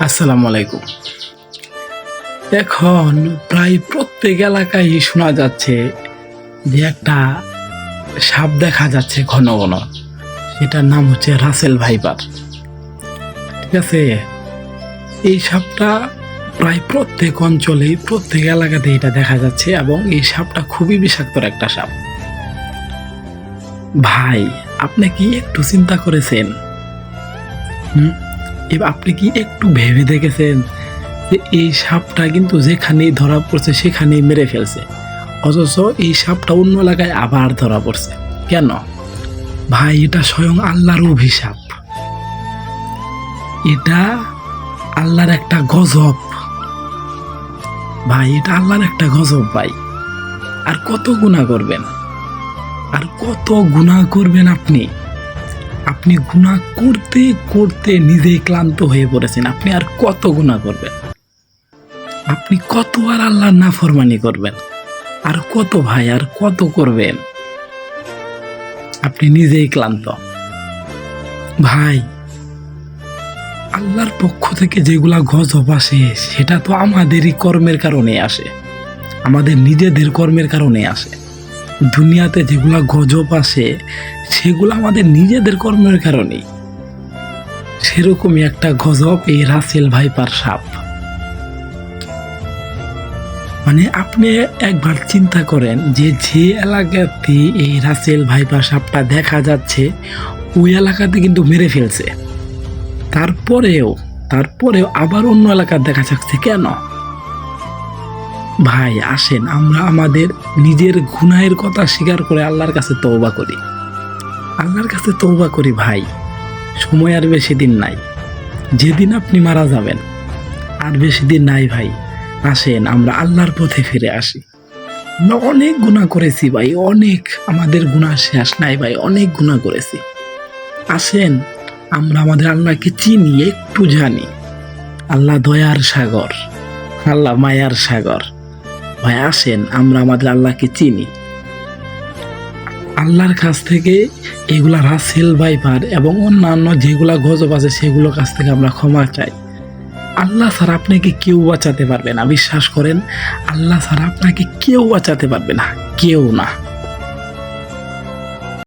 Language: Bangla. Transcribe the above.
আসসালামু আলাইকুম এখন প্রায় প্রত্যেক এলাকায় শোনা যাচ্ছে যে একটা সাপ দেখা যাচ্ছে ঘন ঘন। সেটার নাম হচ্ছে রাসেল ভাইপার। ঠিক আছে? এই সাপটা প্রায় প্রত্যেক অঞ্চলে প্রত্যেক এলাকাতে এটা দেখা যাচ্ছে এবং এই সাপটা খুবই বিষাক্তর একটা সাপ। ভাই, আপনি কি একটু চিন্তা করেছেন? হুম? এবার আপনি কি একটু ভেবে দেখেছেন যে এই সাপটা কিন্তু যেখানেই ধরা পড়ছে সেখানেই মেরে ফেলছে? অথচ এই সাপটা অন্য এলাকায় আবার ধরা পড়ছে। কেন? ভাই, এটা স্বয়ং আল্লাহর অভিশাপ। এটা আল্লাহর একটা গজব। ভাই, এটা আল্লাহর একটা গজব ভাই। আর কত গুণা করবেন? আর কত গুণা করবেন আপনি? আপনি গুণা করতে করতে নিজেই ক্লান্ত হয়ে পড়েছেন। আপনি আর কত গুণা করবেন? আপনি কত আর আল্লাহর নাফরমানি করবেন? আর কত ভাই আর কত করবেন? আপনি নিজেই ক্লান্ত। ভাই, আল্লাহর পক্ষ থেকে যেগুলা গজব আসে, সেটা তো আমাদেরই কর্মের কারণে আসে। আমাদের নিজেদের কর্মের কারণে আসে। দুনিয়াতে যেগুলা গজব আসে সেগুলো আমাদের নিজেদের কর্মের কারণেই। সেরকমই একটা গজব এই রাসেল ভাইপার সাপ। মানে আপনি একবার চিন্তা করেন যে যে এলাকাতে এই রাসেল ভাইপার সাপটা দেখা যাচ্ছে, ওই এলাকাতে কিন্তু মেরে ফেলছে। তারপরেও তারপরেও আবার অন্য এলাকার দেখা যাচ্ছে কেন? ভাই, আসেন, আমরা আমাদের নিজের গুনাহের কথা স্বীকার করে আল্লাহর কাছে তৌবা করি। আল্লাহর কাছে তৌবা করি ভাই, সময় আর বেশি দিন নাই। যেদিন আপনি মারা যাবেন, আর বেশি দিন নাই ভাই। আসেন, আমরা আল্লাহর পথে ফিরে আসি। আমরা অনেক গুণা করেছি ভাই, অনেক আমাদের গুণা শেষ নাই ভাই, অনেক গুণা করেছি। আসেন, আমরা আমাদের আল্লাহকে চিনি, একটু জানি। আল্লাহ দয়ার সাগর, আল্লাহ মায়ার সাগর। ভাই, আসেন, আমরা আমাদের আল্লাহকে চিনি। আল্লাহর কাছ থেকে এগুলা রাসেল, ভাইপার এবং অন্যান্য যেগুলা গজব আছে, সেগুলোর কাছ থেকে আমরা ক্ষমা চাই। আল্লাহ ছাড়া আপনাকে কেউ বাঁচাতে পারবে না, বিশ্বাস করেন, আল্লাহ ছাড়া আপনাকে কেউ বাঁচাতে পারবে না, কেউ না।